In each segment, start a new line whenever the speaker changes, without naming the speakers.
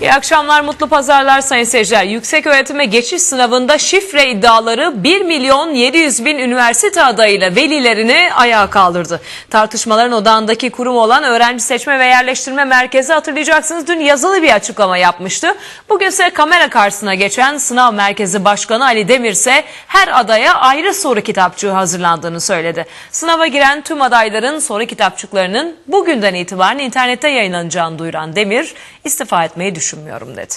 İyi akşamlar, mutlu pazarlar sayın seyirciler. Yüksek öğretime geçiş sınavında şifre iddiaları 1 milyon 700 bin üniversite adayıyla velilerini ayağa kaldırdı. Tartışmaların odağındaki kurum olan Öğrenci Seçme ve Yerleştirme Merkezi hatırlayacaksınız dün yazılı bir açıklama yapmıştı. Bugün ise kamera karşısına geçen Sınav Merkezi Başkanı Ali Demir ise her adaya ayrı soru kitapçığı hazırlandığını söyledi. Sınava giren tüm adayların soru kitapçıklarının bugünden itibaren internette yayınlanacağını duyuran Demir istifa etmeyi düşünmüyorum dedi.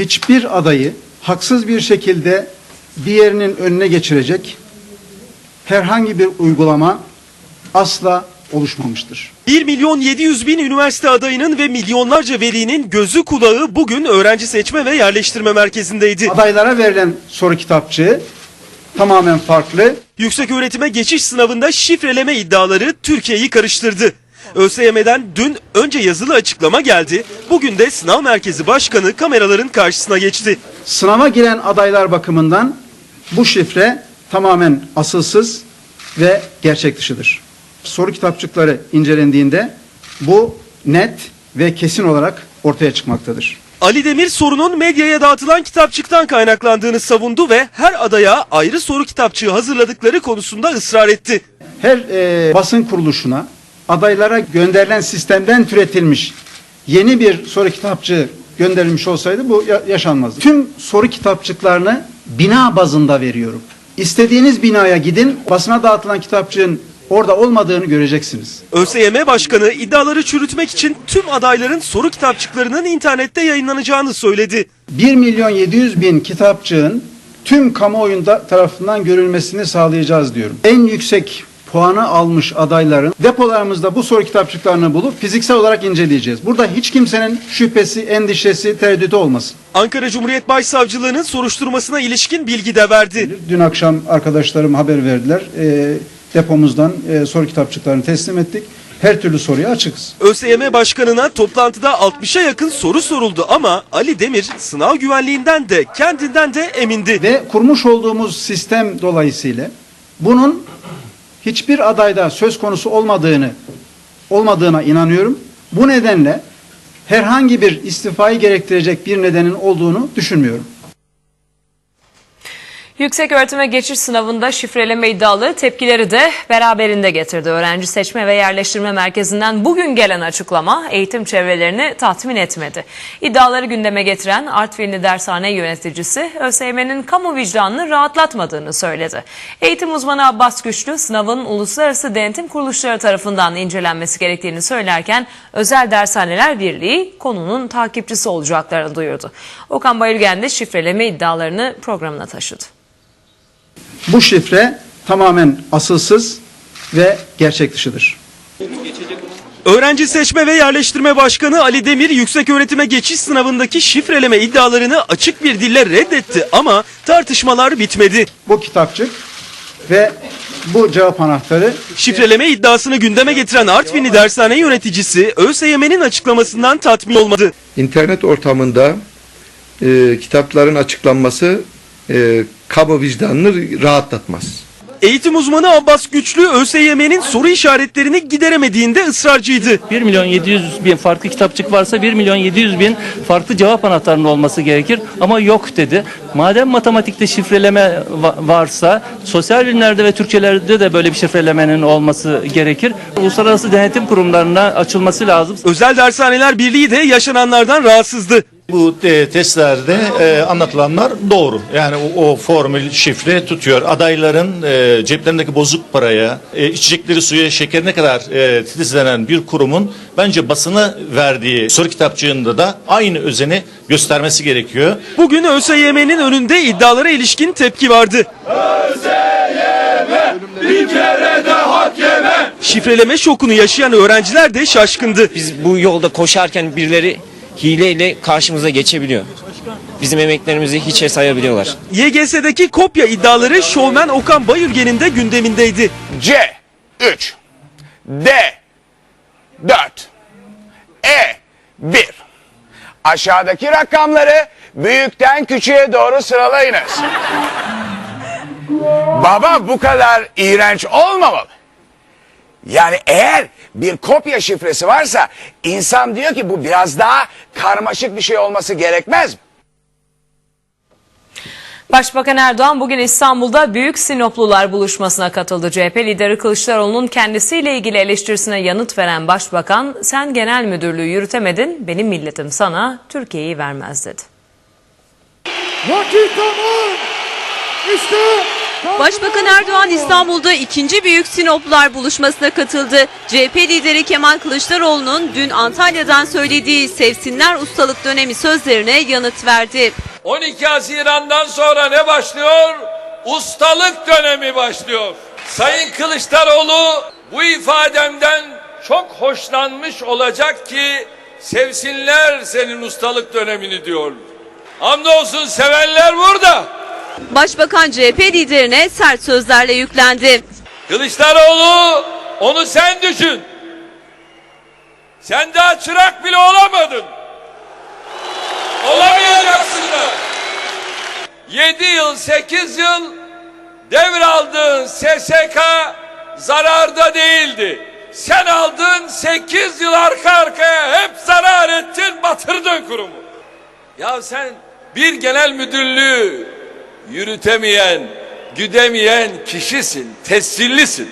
hiçbir adayı haksız bir şekilde diğerinin önüne geçirecek herhangi bir uygulama asla oluşmamıştır.
1 milyon 700 bin üniversite adayının ve milyonlarca velinin gözü kulağı bugün öğrenci seçme ve yerleştirme merkezindeydi.
Adaylara verilen soru kitapçığı tamamen farklı.
Yüksek öğretime geçiş sınavında şifreleme iddiaları Türkiye'yi karıştırdı. ÖSYM'den dün önce yazılı açıklama geldi. Bugün de sınav merkezi başkanı kameraların karşısına geçti.
Sınava giren adaylar bakımından bu şifre tamamen asılsız ve gerçek dışıdır. Soru kitapçıkları incelendiğinde bu net ve kesin olarak ortaya çıkmaktadır.
Ali Demir sorunun medyaya dağıtılan kitapçıktan kaynaklandığını savundu ve her adaya ayrı soru kitapçığı hazırladıkları konusunda ısrar etti.
her e, basın kuruluşuna adaylara gönderilen sistemden türetilmiş yeni bir soru kitapçığı gönderilmiş olsaydı bu ya- yaşanmazdı. Tüm soru kitapçıklarını bina bazında veriyorum. İstediğiniz binaya gidin, basına dağıtılan kitapçığın orada olmadığını göreceksiniz.
ÖSYM Başkanı iddiaları çürütmek için tüm adayların soru kitapçıklarının internette yayınlanacağını söyledi.
1 milyon 700 bin kitapçığın tüm kamuoyunda tarafından görülmesini sağlayacağız diyorum. En yüksek puanı almış adayların depolarımızda bu soru kitapçıklarını bulup fiziksel olarak inceleyeceğiz. Burada hiç kimsenin şüphesi, endişesi, tereddütü olmasın.
Ankara Cumhuriyet Başsavcılığı'nın soruşturmasına ilişkin bilgi de verdi.
Dün akşam arkadaşlarım haber verdiler. Ee, depomuzdan e, soru kitapçıklarını teslim ettik. Her türlü soruya açıkız.
ÖSYM Başkanı'na toplantıda 60'a yakın soru soruldu ama Ali Demir sınav güvenliğinden de kendinden de emindi.
Ve kurmuş olduğumuz sistem dolayısıyla bunun hiçbir adayda söz konusu olmadığını olmadığına inanıyorum. Bu nedenle herhangi bir istifayı gerektirecek bir nedenin olduğunu düşünmüyorum.
Yüksek öğretime geçiş sınavında şifreleme iddialı tepkileri de beraberinde getirdi. Öğrenci Seçme ve Yerleştirme Merkezi'nden bugün gelen açıklama eğitim çevrelerini tatmin etmedi. İddiaları gündeme getiren Artvinli dershane yöneticisi ÖSYM'nin kamu vicdanını rahatlatmadığını söyledi. Eğitim uzmanı Abbas Güçlü sınavın uluslararası denetim kuruluşları tarafından incelenmesi gerektiğini söylerken Özel Dershaneler Birliği konunun takipçisi olacaklarını duyurdu. Okan Bayülgen de şifreleme iddialarını programına taşıdı.
Bu şifre tamamen asılsız ve gerçek dışıdır.
Öğrenci Seçme ve Yerleştirme Başkanı Ali Demir yüksek öğretime geçiş sınavındaki şifreleme iddialarını açık bir dille reddetti ama tartışmalar bitmedi.
Bu kitapçık ve bu cevap anahtarı
Şifreleme iddiasını gündeme getiren Artvinli dershane yöneticisi ÖSYM'nin açıklamasından tatmin olmadı.
İnternet ortamında e, kitapların açıklanması e, kamu vicdanını rahatlatmaz.
Eğitim uzmanı Abbas Güçlü ÖSYM'nin soru işaretlerini gideremediğinde ısrarcıydı.
1 milyon 700 bin farklı kitapçık varsa 1 milyon 700 bin farklı cevap anahtarının olması gerekir ama yok dedi. Madem matematikte şifreleme va- varsa sosyal bilimlerde ve Türkçelerde de böyle bir şifrelemenin olması gerekir. Uluslararası denetim kurumlarına açılması lazım.
Özel Dershaneler Birliği de yaşananlardan rahatsızdı.
Bu e, testlerde e, anlatılanlar doğru. Yani o, o formül, şifre tutuyor. Adayların e, ceplerindeki bozuk paraya, e, içecekleri suya, şekerine kadar e, titizlenen bir kurumun bence basına verdiği soru kitapçığında da aynı özeni göstermesi gerekiyor.
Bugün ÖSYM'nin önünde iddialara ilişkin tepki vardı. Şifreleme şokunu yaşayan öğrenciler de şaşkındı.
Biz bu yolda koşarken birileri hileyle karşımıza geçebiliyor. Bizim emeklerimizi hiçe sayabiliyorlar.
YGS'deki kopya iddiaları şovmen Okan Bayülgen'in de gündemindeydi.
C 3 D 4 E 1 Aşağıdaki rakamları büyükten küçüğe doğru sıralayınız. Baba bu kadar iğrenç olmamalı. Yani eğer bir kopya şifresi varsa insan diyor ki bu biraz daha karmaşık bir şey olması gerekmez mi?
Başbakan Erdoğan bugün İstanbul'da Büyük Sinoplular buluşmasına katıldı. CHP lideri Kılıçdaroğlu'nun kendisiyle ilgili eleştirisine yanıt veren başbakan sen genel müdürlüğü yürütemedin benim milletim sana Türkiye'yi vermez dedi.
Vakit tamam. İşte
Başbakan Erdoğan İstanbul'da ikinci büyük Sinoplular buluşmasına katıldı. CHP lideri Kemal Kılıçdaroğlu'nun dün Antalya'dan söylediği sevsinler ustalık dönemi sözlerine yanıt verdi.
12 Haziran'dan sonra ne başlıyor? Ustalık dönemi başlıyor. Sayın Kılıçdaroğlu bu ifademden çok hoşlanmış olacak ki sevsinler senin ustalık dönemini diyor. Hamdolsun sevenler burada.
Başbakan CHP liderine sert sözlerle yüklendi.
Kılıçdaroğlu onu sen düşün. Sen daha çırak bile olamadın. Olamayacaksın da. 7 yıl 8 yıl devraldığın SSK zararda değildi. Sen aldın 8 yıl arka arkaya hep zarar ettin batırdın kurumu. Ya sen bir genel müdürlüğü yürütemeyen, güdemeyen kişisin, tescillisin.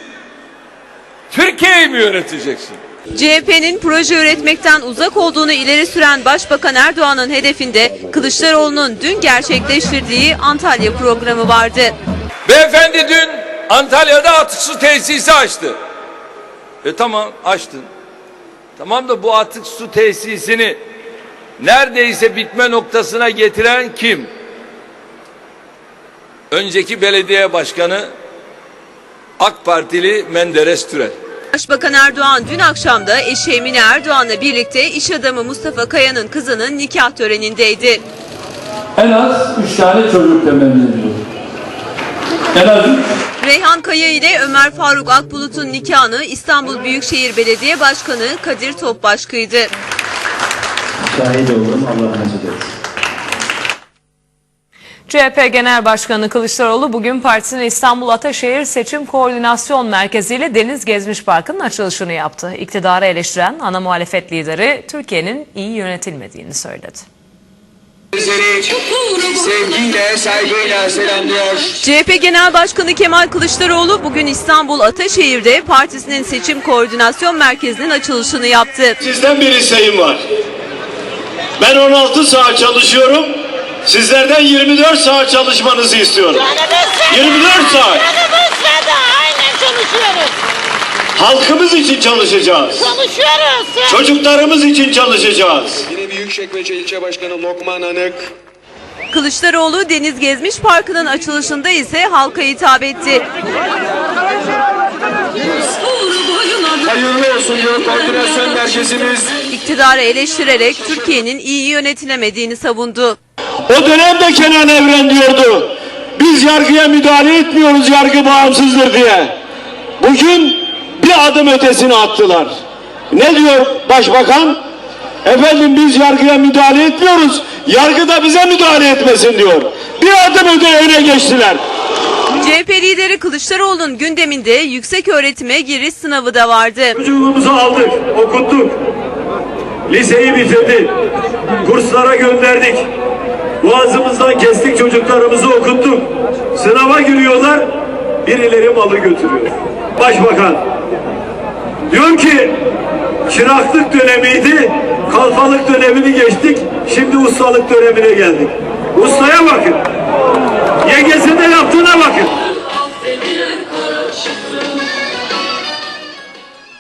Türkiye'yi mi yöneteceksin?
CHP'nin proje üretmekten uzak olduğunu ileri süren Başbakan Erdoğan'ın hedefinde Kılıçdaroğlu'nun dün gerçekleştirdiği Antalya programı vardı.
Beyefendi dün Antalya'da atık su tesisi açtı. E tamam açtın. Tamam da bu atık su tesisini neredeyse bitme noktasına getiren kim? Önceki belediye başkanı AK Partili Menderes Türel.
Başbakan Erdoğan dün akşam da eşi Emine Erdoğan'la birlikte iş adamı Mustafa Kaya'nın kızının nikah törenindeydi.
En az 3 tane çocuk temenni ediyorum. En az üç.
Reyhan Kaya ile Ömer Faruk Akbulut'un nikahını İstanbul Büyükşehir Belediye Başkanı Kadir Topbaş kıydı.
Şahit oldum Allah nasip etsin.
CHP Genel Başkanı Kılıçdaroğlu bugün partisinin İstanbul Ataşehir Seçim Koordinasyon Merkezi ile Deniz Gezmiş Parkı'nın açılışını yaptı. İktidarı eleştiren ana muhalefet lideri Türkiye'nin iyi yönetilmediğini söyledi.
Sevgiyle, saygıyla selamlıyor.
CHP Genel Başkanı Kemal Kılıçdaroğlu bugün İstanbul Ataşehir'de partisinin Seçim Koordinasyon Merkezi'nin açılışını yaptı.
Sizden bir isteğim var. Ben 16 saat çalışıyorum. Sizlerden 24 saat çalışmanızı istiyorum. 24 saat.
aynen çalışıyoruz.
Halkımız için çalışacağız.
Çalışıyoruz.
Çocuklarımız için çalışacağız.
Yine Büyükçekmece İlçe Başkanı Lokman Anık.
Kılıçdaroğlu Deniz Gezmiş Parkı'nın açılışında ise halka hitap etti.
Hayırlı olsun diyor koordinasyon merkezimiz.
İktidarı eleştirerek Türkiye'nin iyi yönetilemediğini savundu.
O dönemde Kenan Evren diyordu. Biz yargıya müdahale etmiyoruz yargı bağımsızdır diye. Bugün bir adım ötesine attılar. Ne diyor başbakan? Efendim biz yargıya müdahale etmiyoruz. Yargı da bize müdahale etmesin diyor. Bir adım öte öne geçtiler.
CHP lideri Kılıçdaroğlu'nun gündeminde yüksek öğretime giriş sınavı da vardı.
Çocuğumuzu aldık, okuttuk. Liseyi bitirdik. Kurslara gönderdik. Boğazımızdan kestik çocuklarımızı okuttuk. Sınava giriyorlar. Birileri malı götürüyor. Başbakan. Diyor ki çıraklık dönemiydi. Kalfalık dönemini geçtik. Şimdi ustalık dönemine geldik. Ustaya bakın. YGS'de yaptığına bakın.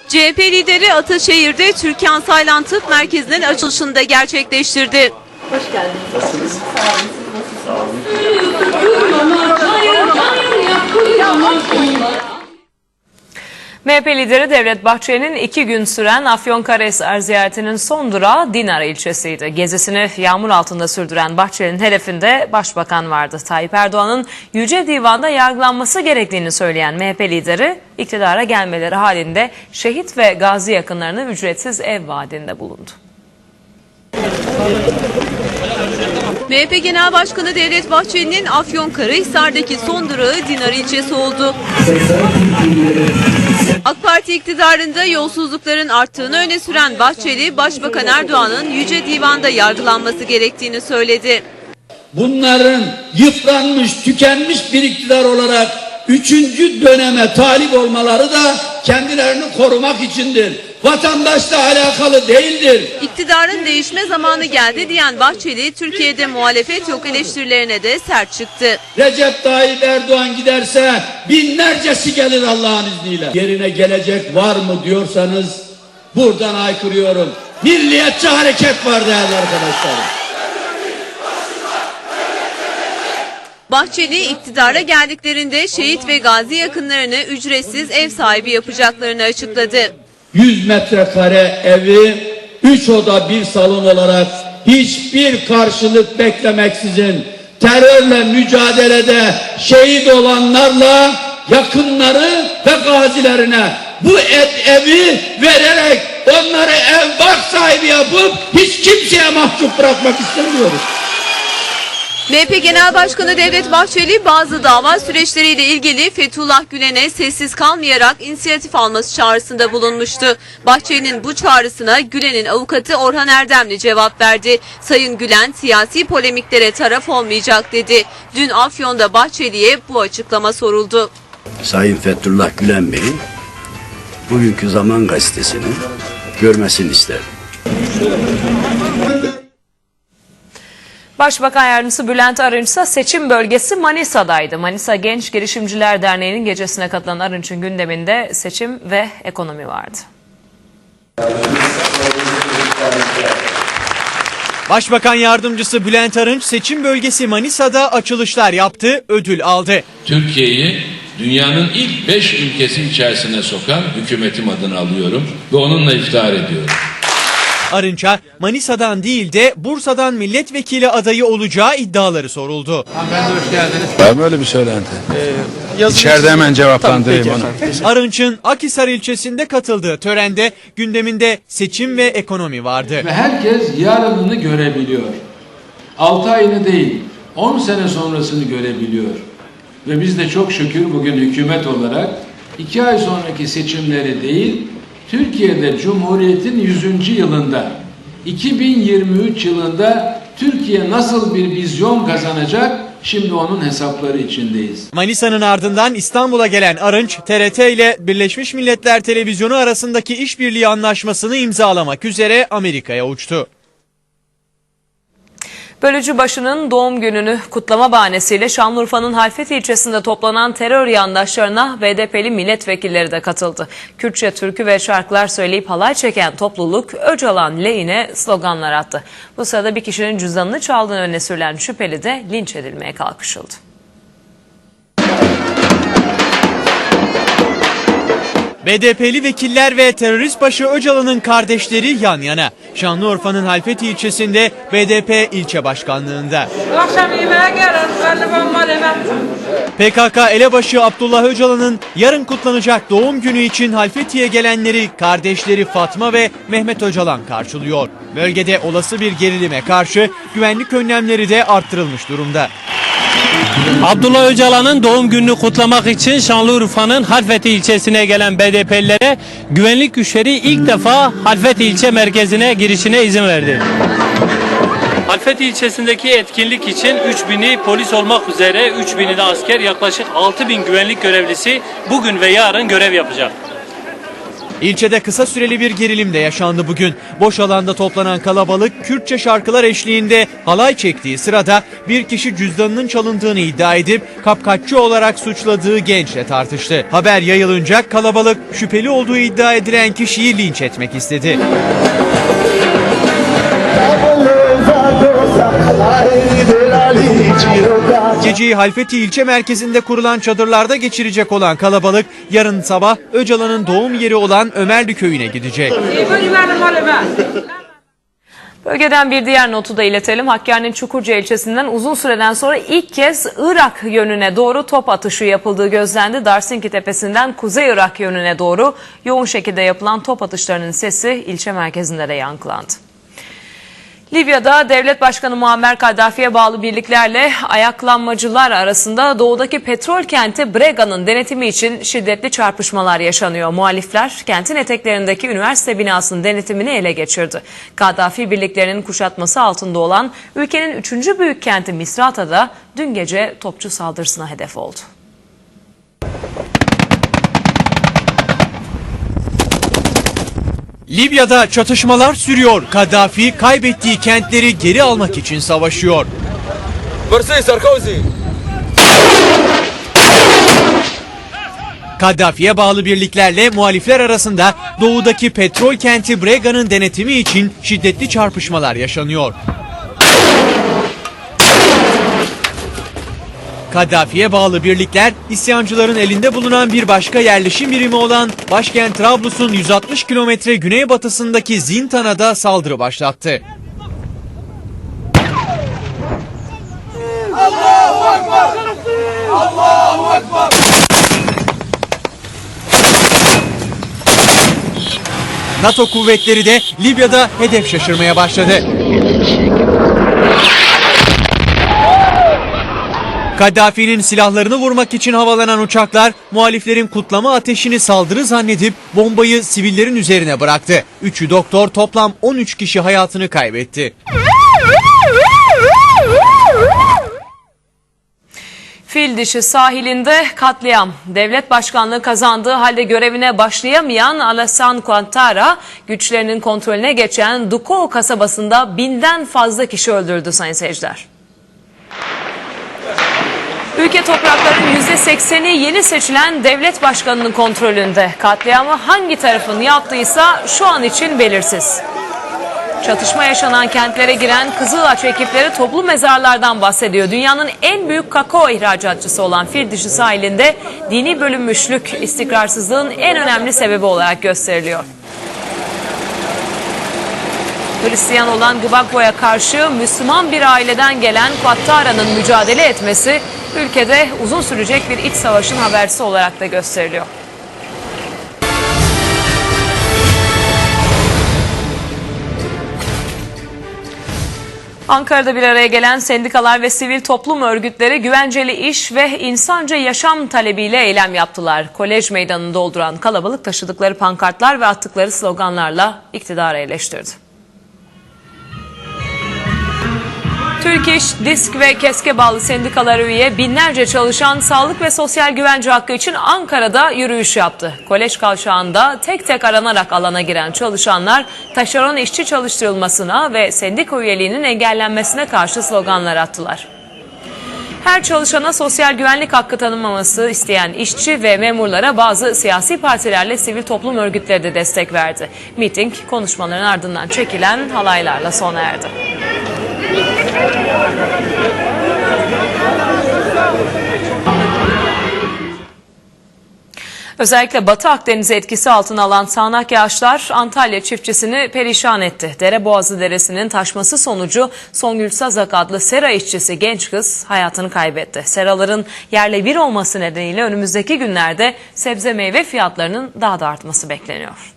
CHP lideri Ataşehir'de Türkan Saylan Tıp Merkezi'nin
MHP lideri Devlet Bahçeli'nin iki gün süren Afyonkarahisar ziyaretinin son durağı Dinar ilçesiydi. Gezisini yağmur altında sürdüren Bahçeli'nin hedefinde başbakan vardı. Tayyip Erdoğan'ın Yüce Divan'da yargılanması gerektiğini söyleyen MHP lideri iktidara gelmeleri halinde şehit ve gazi yakınlarına ücretsiz ev vaadinde bulundu.
MHP Genel Başkanı Devlet Bahçeli'nin Afyonkarahisar'daki son durağı Dinar ilçesi oldu.
82
AK Parti iktidarında yolsuzlukların arttığını öne süren Bahçeli, Başbakan Erdoğan'ın Yüce Divan'da yargılanması gerektiğini söyledi.
Bunların yıpranmış, tükenmiş bir iktidar olarak üçüncü döneme talip olmaları da kendilerini korumak içindir. Vatandaşla alakalı değildir.
İktidarın değişme zamanı geldi diyen Bahçeli, Türkiye'de muhalefet yok eleştirilerine de sert çıktı.
Recep Tayyip Erdoğan giderse binlercesi gelir Allah'ın izniyle. Yerine gelecek var mı diyorsanız buradan aykırıyorum. Milliyetçi hareket var değerli arkadaşlarım.
Bahçeli iktidara geldiklerinde şehit ve gazi yakınlarını ücretsiz ev sahibi yapacaklarını açıkladı.
100 metrekare evi 3 oda bir salon olarak hiçbir karşılık beklemeksizin terörle mücadelede şehit olanlarla yakınları ve gazilerine bu et evi vererek onları ev bark sahibi yapıp hiç kimseye mahcup bırakmak istemiyoruz.
MHP Genel Başkanı Devlet Bahçeli bazı dava süreçleriyle ilgili Fethullah Gülen'e sessiz kalmayarak inisiyatif alması çağrısında bulunmuştu. Bahçeli'nin bu çağrısına Gülen'in avukatı Orhan Erdemli cevap verdi. Sayın Gülen siyasi polemiklere taraf olmayacak dedi. Dün Afyon'da Bahçeli'ye bu açıklama soruldu.
Sayın Fethullah Gülen Bey'in bugünkü Zaman Gazetesi'ni görmesini isterim.
Başbakan Yardımcısı Bülent Arınç ise seçim bölgesi Manisa'daydı. Manisa Genç Girişimciler Derneği'nin gecesine katılan Arınç'ın gündeminde seçim ve ekonomi vardı.
Başbakan Yardımcısı Bülent Arınç seçim bölgesi Manisa'da açılışlar yaptı, ödül aldı.
Türkiye'yi dünyanın ilk 5 ülkesi içerisine sokan hükümetim adını alıyorum ve onunla iftihar ediyorum.
Arınç'a Manisa'dan değil de Bursa'dan milletvekili adayı olacağı iddiaları soruldu.
Var mı öyle bir söylenti? İçeride hemen cevaplandırayım onu.
Arınç'ın Akhisar ilçesinde katıldığı törende gündeminde seçim ve ekonomi vardı.
Ve herkes yarınını görebiliyor. 6 ayını değil 10 sene sonrasını görebiliyor. Ve biz de çok şükür bugün hükümet olarak 2 ay sonraki seçimleri değil Türkiye'de Cumhuriyet'in 100. yılında 2023 yılında Türkiye nasıl bir vizyon kazanacak şimdi onun hesapları içindeyiz.
Manisa'nın ardından İstanbul'a gelen Arınç, TRT ile Birleşmiş Milletler Televizyonu arasındaki işbirliği anlaşmasını imzalamak üzere Amerika'ya uçtu.
Bölücü başının doğum gününü kutlama bahanesiyle Şanlıurfa'nın Halfeti ilçesinde toplanan terör yandaşlarına BDP'li milletvekilleri de katıldı. Kürtçe türkü ve şarkılar söyleyip halay çeken topluluk Öcalan lehine sloganlar attı. Bu sırada bir kişinin cüzdanını çaldığını öne sürülen şüpheli de linç edilmeye kalkışıldı.
BDP'li vekiller ve terörist başı Öcalan'ın kardeşleri yan yana. Şanlıurfa'nın Halfeti ilçesinde BDP ilçe başkanlığında.
Akşam yemeğe gelin. Ben var hemen.
PKK elebaşı Abdullah Öcalan'ın yarın kutlanacak doğum günü için Halfeti'ye gelenleri kardeşleri Fatma ve Mehmet Öcalan karşılıyor. Bölgede olası bir gerilime karşı güvenlik önlemleri de arttırılmış durumda.
Abdullah Öcalan'ın doğum gününü kutlamak için Şanlıurfa'nın Halfeti ilçesine gelen BDP'lilere güvenlik güçleri ilk defa Halfeti ilçe merkezine girişine izin verdi. Halfeti ilçesindeki etkinlik için 3000'i polis olmak üzere 3000'i de asker yaklaşık 6000 güvenlik görevlisi bugün ve yarın görev yapacak.
İlçede kısa süreli bir gerilim de yaşandı bugün. Boş alanda toplanan kalabalık Kürtçe şarkılar eşliğinde halay çektiği sırada bir kişi cüzdanının çalındığını iddia edip kapkaççı olarak suçladığı gençle tartıştı. Haber yayılınca kalabalık şüpheli olduğu iddia edilen kişiyi linç etmek istedi. Geceyi Halfeti ilçe merkezinde kurulan çadırlarda geçirecek olan kalabalık yarın sabah Öcalan'ın doğum yeri olan Ömerli köyüne gidecek.
Bölgeden bir diğer notu da iletelim. Hakkari'nin Çukurca ilçesinden uzun süreden sonra ilk kez Irak yönüne doğru top atışı yapıldığı gözlendi. Darsinki Tepesi'nden Kuzey Irak yönüne doğru yoğun şekilde yapılan top atışlarının sesi ilçe merkezinde de yankılandı. Libya'da devlet başkanı Muammer Kaddafi'ye bağlı birliklerle ayaklanmacılar arasında doğudaki petrol kenti Brega'nın denetimi için şiddetli çarpışmalar yaşanıyor. Muhalifler kentin eteklerindeki üniversite binasının denetimini ele geçirdi. Kaddafi birliklerinin kuşatması altında olan ülkenin üçüncü büyük kenti Misrata'da dün gece topçu saldırısına hedef oldu.
Libya'da çatışmalar sürüyor. Kaddafi kaybettiği kentleri geri almak için savaşıyor. Kaddafi'ye bağlı birliklerle muhalifler arasında doğudaki petrol kenti Brega'nın denetimi için şiddetli çarpışmalar yaşanıyor. Kaddafi'ye bağlı birlikler isyancıların elinde bulunan bir başka yerleşim birimi olan başkent Trablus'un 160 kilometre güneybatısındaki Zintan'a da saldırı başlattı. NATO kuvvetleri de Libya'da hedef şaşırmaya başladı. Kaddafi'nin silahlarını vurmak için havalanan uçaklar muhaliflerin kutlama ateşini saldırı zannedip bombayı sivillerin üzerine bıraktı. Üçü doktor toplam 13 kişi hayatını kaybetti.
Fil dişi sahilinde katliam. Devlet başkanlığı kazandığı halde görevine başlayamayan Alassane Ouattara güçlerinin kontrolüne geçen Dukou kasabasında binden fazla kişi öldürdü sayın seyirciler. Ülke topraklarının %80'i yeni seçilen devlet başkanının kontrolünde. Katliamı hangi tarafın yaptıysa şu an için belirsiz. Çatışma yaşanan kentlere giren Kızılaç ekipleri toplu mezarlardan bahsediyor. Dünyanın en büyük kakao ihracatçısı olan fil dişi sahilinde dini bölünmüşlük istikrarsızlığın en önemli sebebi olarak gösteriliyor. Hristiyan olan Gbagbo'ya karşı Müslüman bir aileden gelen Kattara'nın mücadele etmesi ülkede uzun sürecek bir iç savaşın habercisi olarak da gösteriliyor. Ankara'da bir araya gelen sendikalar ve sivil toplum örgütleri güvenceli iş ve insanca yaşam talebiyle eylem yaptılar. Kolej meydanını dolduran kalabalık taşıdıkları pankartlar ve attıkları sloganlarla iktidarı eleştirdi. Türk Disk ve Keske bağlı sendikalara üye binlerce çalışan sağlık ve sosyal güvence hakkı için Ankara'da yürüyüş yaptı. Kolej kavşağında tek tek aranarak alana giren çalışanlar taşeron işçi çalıştırılmasına ve sendika üyeliğinin engellenmesine karşı sloganlar attılar. Her çalışana sosyal güvenlik hakkı tanınmaması isteyen işçi ve memurlara bazı siyasi partilerle sivil toplum örgütleri de destek verdi. Miting konuşmaların ardından çekilen halaylarla sona erdi. Özellikle Batı Akdeniz'i etkisi altına alan sağanak yağışlar Antalya çiftçisini perişan etti. Dereboğazı Deresi'nin taşması sonucu Songül Sazak adlı sera işçisi genç kız hayatını kaybetti. Seraların yerle bir olması nedeniyle önümüzdeki günlerde sebze meyve fiyatlarının daha da artması bekleniyor.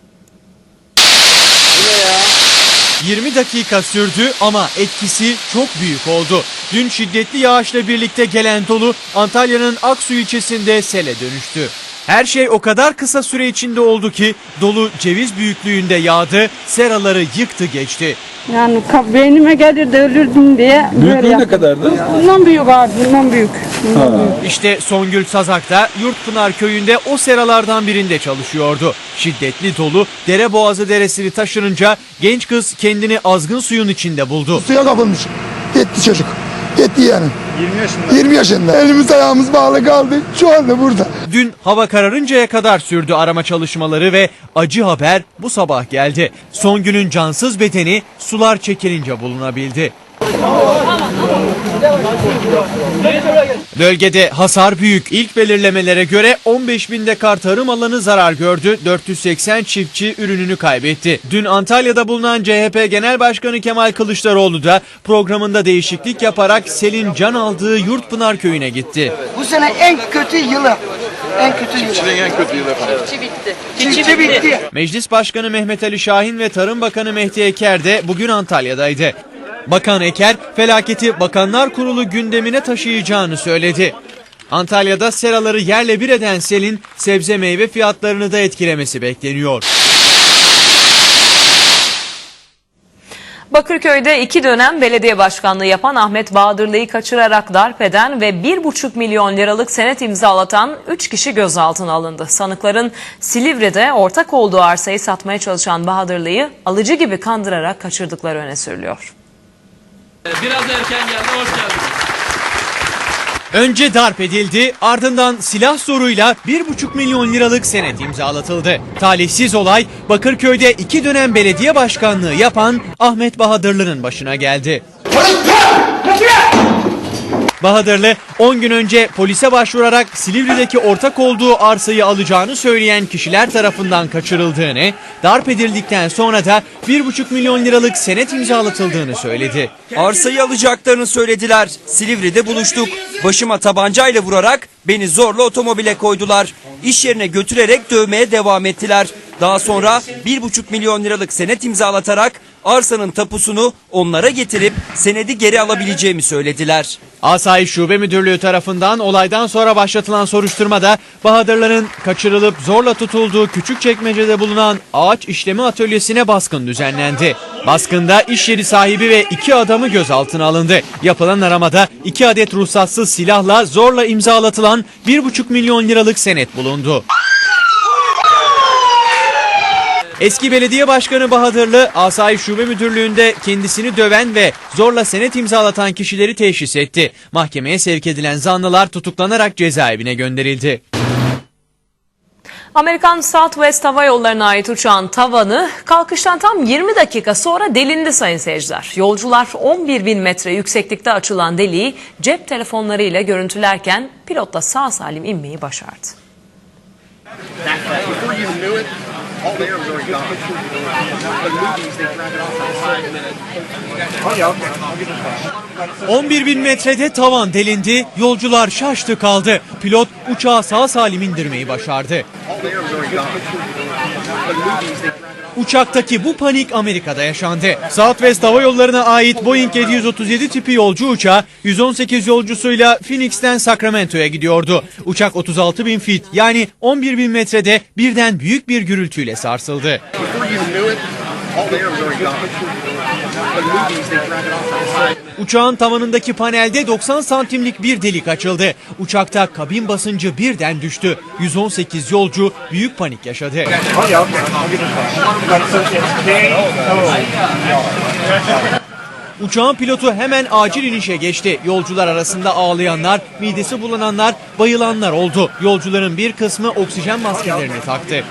20 dakika sürdü ama etkisi çok büyük oldu. Dün şiddetli yağışla birlikte gelen dolu Antalya'nın Aksu ilçesinde sele dönüştü. Her şey o kadar kısa süre içinde oldu ki dolu ceviz büyüklüğünde yağdı, seraları yıktı geçti.
Yani ka- beynime gelirdi ölürdüm diye. Büyüklüğü ne kadardı? Bundan büyük abi, bundan büyük. Bundan büyük.
İşte Songül Sazak da Yurtpınar köyünde o seralardan birinde çalışıyordu. Şiddetli dolu Dereboğazı Deresi'ni taşınınca genç kız kendini azgın suyun içinde buldu.
Suya kapılmış. Gitti çocuk. Gitti yani. 20 yaşında. 20 yaşında. Elimiz ayağımız bağlı kaldı. Şu anda burada.
Dün hava kararıncaya kadar sürdü arama çalışmaları ve acı haber bu sabah geldi. Songül'ün cansız bedeni sular çekilince bulunabildi. Bölgede hasar büyük. İlk belirlemelere göre 15 bin dekar tarım alanı zarar gördü. 480 çiftçi ürününü kaybetti. Dün Antalya'da bulunan CHP Genel Başkanı Kemal Kılıçdaroğlu da programında değişiklik yaparak selin can aldığı Yurtpınar köyüne gitti.
Bu sene en kötü yılı. En kötü yılı. Çiftçinin en kötü yılı. Çiftçi bitti.
Meclis Başkanı Mehmet Ali Şahin ve Tarım Bakanı Mehdi Eker de bugün Antalya'daydı. Bakan Eker felaketi Bakanlar Kurulu gündemine taşıyacağını söyledi. Antalya'da seraları yerle bir eden selin sebze meyve fiyatlarını da etkilemesi bekleniyor.
Bakırköy'de iki dönem belediye başkanlığı yapan Ahmet Bahadırlı'yı kaçırarak darp eden ve 1,5 milyon liralık senet imzalatan 3 kişi gözaltına alındı. Sanıkların Silivri'de ortak olduğu arsayı satmaya çalışan Bahadırlı'yı alıcı gibi kandırarak kaçırdıkları öne sürülüyor.
Biraz erken geldi, hoş geldiniz.
Önce darp edildi, ardından silah zoruyla 1,5 milyon liralık senet imzalatıldı. Talihsiz olay Bakırköy'de iki dönem belediye başkanlığı yapan Ahmet Bahadırlı'nın başına geldi. Bahadırlı 10 gün önce polise başvurarak Silivri'deki ortak olduğu arsayı alacağını söyleyen kişiler tarafından kaçırıldığını, darp edildikten sonra da 1,5 milyon liralık senet imzalatıldığını söyledi.
Arsayı alacaklarını söylediler. Silivri'de buluştuk. Başıma tabancayla vurarak beni zorla otomobile koydular. İş yerine götürerek dövmeye devam ettiler. Daha sonra 1,5 milyon liralık senet imzalatarak arsanın tapusunu onlara getirip senedi geri alabileceğimi söylediler.
Asayiş Şube Müdürlüğü tarafından olaydan sonra başlatılan soruşturmada Bahadırların kaçırılıp zorla tutulduğu Küçükçekmece'de bulunan ağaç işlemi atölyesine baskın düzenlendi. Baskında iş yeri sahibi ve iki adamı gözaltına alındı. Yapılan aramada iki adet ruhsatsız silahla zorla imzalatılan 1,5 milyon liralık senet bulundu. Eski belediye başkanı Bahadırlı, Asayiş Şube Müdürlüğü'nde kendisini döven ve zorla senet imzalatan kişileri teşhis etti. Mahkemeye sevk edilen zanlılar tutuklanarak cezaevine gönderildi.
Amerikan Southwest Hava Yolları'na ait uçağın tavanı kalkıştan tam 20 dakika sonra delindi sayın seyirciler. Yolcular 11 bin metre yükseklikte açılan deliği cep telefonlarıyla görüntülerken pilot da sağ salim inmeyi başardı.
11 bin metrede tavan delindi, yolcular şaştı kaldı. Pilot uçağı sağ salim indirmeyi başardı. Uçaktaki bu panik Amerika'da yaşandı. Southwest Hava Yolları'na ait Boeing 737 tipi yolcu uçağı 118 yolcusuyla Phoenix'ten Sacramento'ya gidiyordu. Uçak 36 bin feet yani 11 bin metrede birden büyük bir gürültüyle sarsıldı. Uçağın tavanındaki panelde 90 santimlik bir delik açıldı. Uçakta kabin basıncı birden düştü. 118 yolcu büyük panik yaşadı. Uçağın pilotu hemen acil inişe geçti. Yolcular arasında ağlayanlar, midesi bulananlar, bayılanlar oldu. Yolcuların bir kısmı oksijen maskelerini taktı.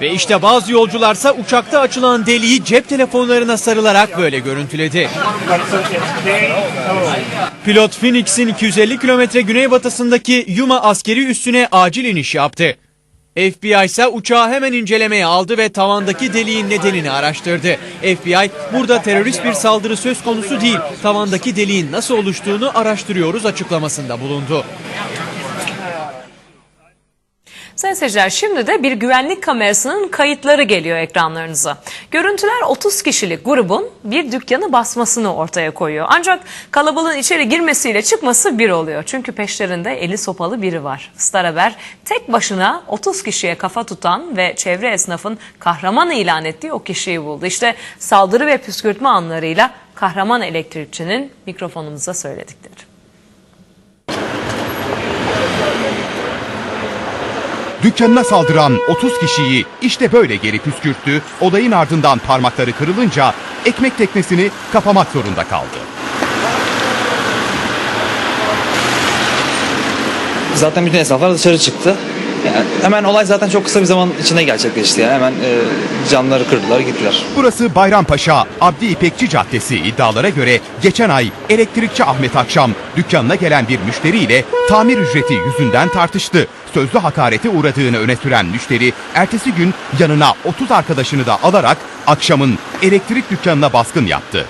Ve işte bazı yolcularsa uçakta açılan deliği cep telefonlarına sarılarak böyle görüntüledi. Pilot Phoenix'in 250 kilometre güneybatısındaki Yuma askeri üssüne acil iniş yaptı. FBI ise uçağı hemen incelemeye aldı ve tavandaki deliğin nedenini araştırdı. FBI burada terörist bir saldırı söz konusu değil, tavandaki deliğin nasıl oluştuğunu araştırıyoruz açıklamasında bulundu.
Sayın seyirciler şimdi de bir güvenlik kamerasının kayıtları geliyor ekranlarınıza. Görüntüler 30 kişilik grubun bir dükkanı basmasını ortaya koyuyor. Ancak kalabalığın içeri girmesiyle çıkması bir oluyor. Çünkü peşlerinde eli sopalı biri var. Star Haber tek başına 30 kişiye kafa tutan ve çevre esnafın kahraman ilan ettiği o kişiyi buldu. İşte saldırı ve püskürtme anlarıyla kahraman elektrikçinin mikrofonumuza söyledikleri.
Dükkanına saldıran 30 kişiyi işte böyle geri püskürttü. Olayın ardından parmakları kırılınca ekmek teknesini kapamak zorunda kaldı.
Zaten bütün esnaflar dışarı çıktı. Yani hemen olay zaten çok kısa bir zaman içinde gerçekleşti. Yani hemen e, camları kırdılar gittiler.
Burası Bayrampaşa Abdi İpekçi Caddesi iddialara göre geçen ay elektrikçi Ahmet Akşam dükkanına gelen bir müşteriyle tamir ücreti yüzünden tartıştı. Sözlü hakarete uğradığını öne süren müşteri ertesi gün yanına 30 arkadaşını da alarak akşamın elektrik dükkanına baskın yaptı.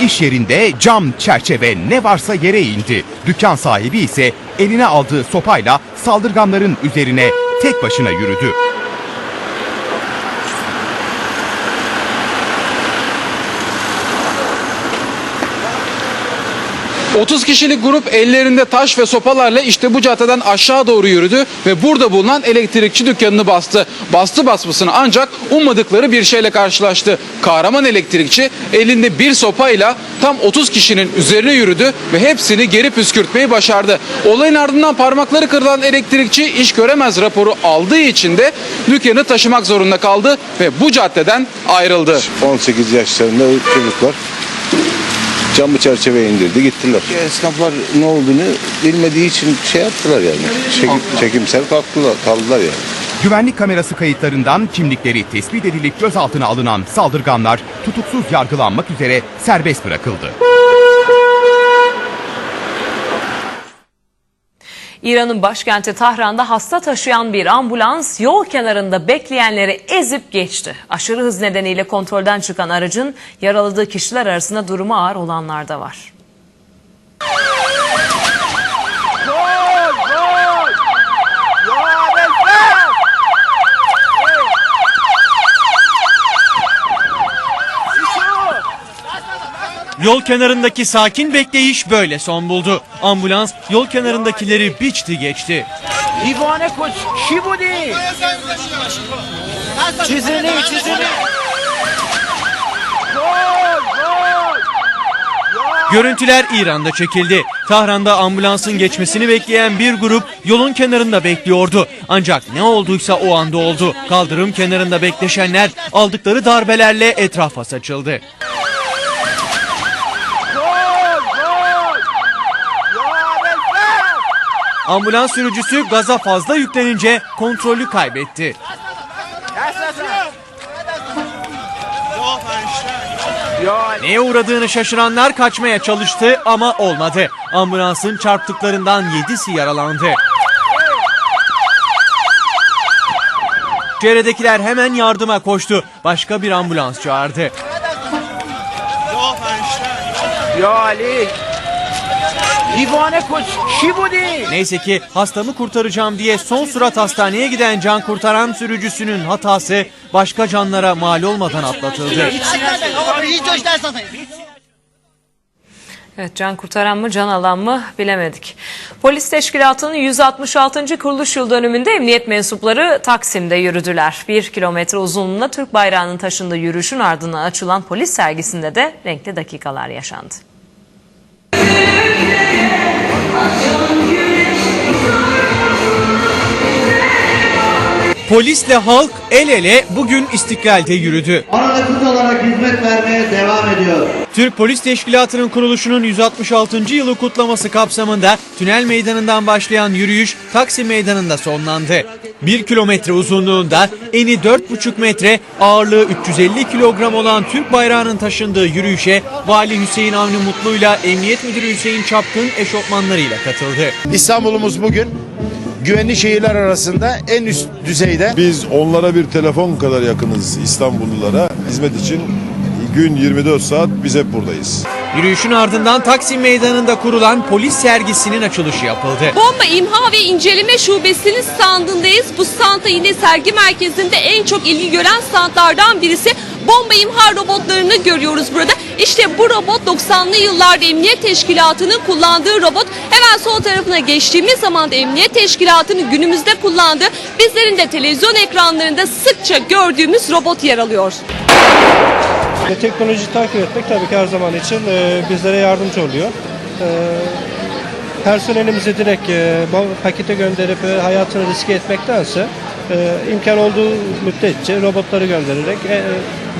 İş yerinde cam, çerçeve ne varsa yere indi. Dükkan sahibi ise eline aldığı sopayla saldırganların üzerine tek başına yürüdü.
30 kişilik grup ellerinde taş ve sopalarla işte bu caddeden aşağı doğru yürüdü ve burada bulunan elektrikçi dükkanını bastı. Bastı basmasını ancak ummadıkları bir şeyle karşılaştı. Kahraman elektrikçi elinde bir sopayla tam 30 kişinin üzerine yürüdü ve hepsini geri püskürtmeyi başardı. Olayın ardından parmakları kırılan elektrikçi iş göremez raporu aldığı için de dükkanı taşımak zorunda kaldı ve bu caddeden ayrıldı.
18 yaşlarında çocuklar camı çerçeve indirdi gittiler. Esnaflar ne olduğunu bilmediği için şey yaptılar yani. Çekim, çekimsel kalktılar, kaldılar yani.
Güvenlik kamerası kayıtlarından kimlikleri tespit edilip gözaltına alınan saldırganlar tutuksuz yargılanmak üzere serbest bırakıldı.
İran'ın başkenti Tahran'da hasta taşıyan bir ambulans yol kenarında bekleyenleri ezip geçti. Aşırı hız nedeniyle kontrolden çıkan aracın yaraladığı kişiler arasında durumu ağır olanlar da var.
Yol kenarındaki sakin bekleyiş böyle son buldu. Ambulans yol kenarındakileri biçti geçti.
Divane koç şibudi. Çizini çizini.
Görüntüler İran'da çekildi. Tahran'da ambulansın geçmesini bekleyen bir grup yolun kenarında bekliyordu. Ancak ne olduysa o anda oldu. Kaldırım kenarında bekleşenler aldıkları darbelerle etrafa saçıldı. Ambulans sürücüsü gaza fazla yüklenince kontrolü kaybetti. Neye uğradığını şaşıranlar kaçmaya çalıştı ama olmadı. Ambulansın çarptıklarından yedisi yaralandı. Çevredekiler hemen yardıma koştu. Başka bir ambulans çağırdı.
یا Divane koç ki bu.
Neyse ki hastamı kurtaracağım diye son surat hastaneye giden can kurtaran sürücüsünün hatası başka canlara mal olmadan atlatıldı.
Evet, can kurtaran mı can alan mı bilemedik. Polis teşkilatının 166. kuruluş yıl dönümünde emniyet mensupları Taksim'de yürüdüler. Bir kilometre uzunluğunda Türk bayrağının taşındığı yürüyüşün ardından açılan polis sergisinde de renkli dakikalar yaşandı. yeah, yeah.
Polisle halk el ele bugün istiklalde yürüdü.
Aralıksız olarak hizmet vermeye devam ediyor.
Türk Polis Teşkilatı'nın kuruluşunun 166. yılı kutlaması kapsamında Tünel Meydanı'ndan başlayan yürüyüş Taksim Meydanı'nda sonlandı. 1 kilometre uzunluğunda eni 4,5 metre ağırlığı 350 kilogram olan Türk bayrağının taşındığı yürüyüşe Vali Hüseyin Avni Mutlu'yla Emniyet Müdürü Hüseyin Çapkın eşofmanlarıyla katıldı.
İstanbul'umuz bugün güvenli şehirler arasında en üst düzeyde.
Biz onlara bir telefon kadar yakınız İstanbullulara. Hizmet için gün 24 saat biz hep buradayız.
Yürüyüşün ardından Taksim Meydanı'nda kurulan polis sergisinin açılışı yapıldı.
Bomba İmha ve İnceleme Şubesi'nin standındayız. Bu standta yine sergi merkezinde en çok ilgi gören standlardan birisi. Bomba imha robotlarını görüyoruz burada. İşte bu robot 90'lı yıllarda Emniyet Teşkilatı'nın kullandığı robot. Hemen sol tarafına geçtiğimiz zaman da Emniyet Teşkilatı'nın günümüzde kullandığı, bizlerin de televizyon ekranlarında sıkça gördüğümüz robot yer alıyor.
Teknoloji takip etmek tabii ki her zaman için e, bizlere yardımcı oluyor. E, personelimizi direkt e, bu pakete gönderip e, hayatını riske etmektense e, imkan olduğu müddetçe robotları göndererek e,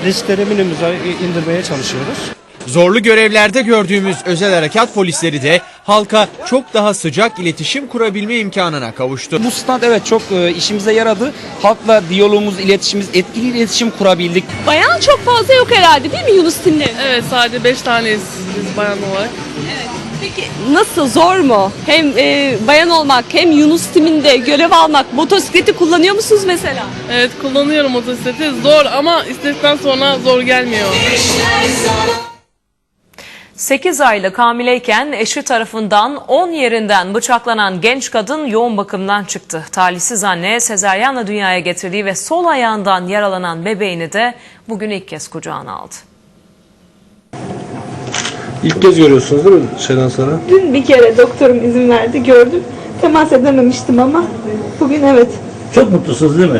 riskleri minimuma indirmeye çalışıyoruz.
Zorlu görevlerde gördüğümüz özel harekat polisleri de halka çok daha sıcak iletişim kurabilme imkanına kavuştu.
Bu stand evet çok e, işimize yaradı. Halkla diyalogumuz, iletişimimiz, etkili iletişim kurabildik.
Bayan çok fazla yok herhalde değil mi Yunus Timli?
Evet sadece 5 taneyiz biz bayan olarak.
Peki nasıl zor mu? Hem e, bayan olmak hem Yunus timinde görev almak motosikleti kullanıyor musunuz mesela?
Evet kullanıyorum motosikleti. Zor ama istedikten sonra zor gelmiyor.
8 aylık hamileyken eşi tarafından 10 yerinden bıçaklanan genç kadın yoğun bakımdan çıktı. Talihsiz anne sezaryenle dünyaya getirdiği ve sol ayağından yaralanan bebeğini de bugün ilk kez kucağına aldı.
İlk kez görüyorsunuz değil mi şeyden sonra?
Dün bir kere doktorum izin verdi gördüm. Temas edememiştim ama bugün evet.
Çok mutlusunuz değil mi?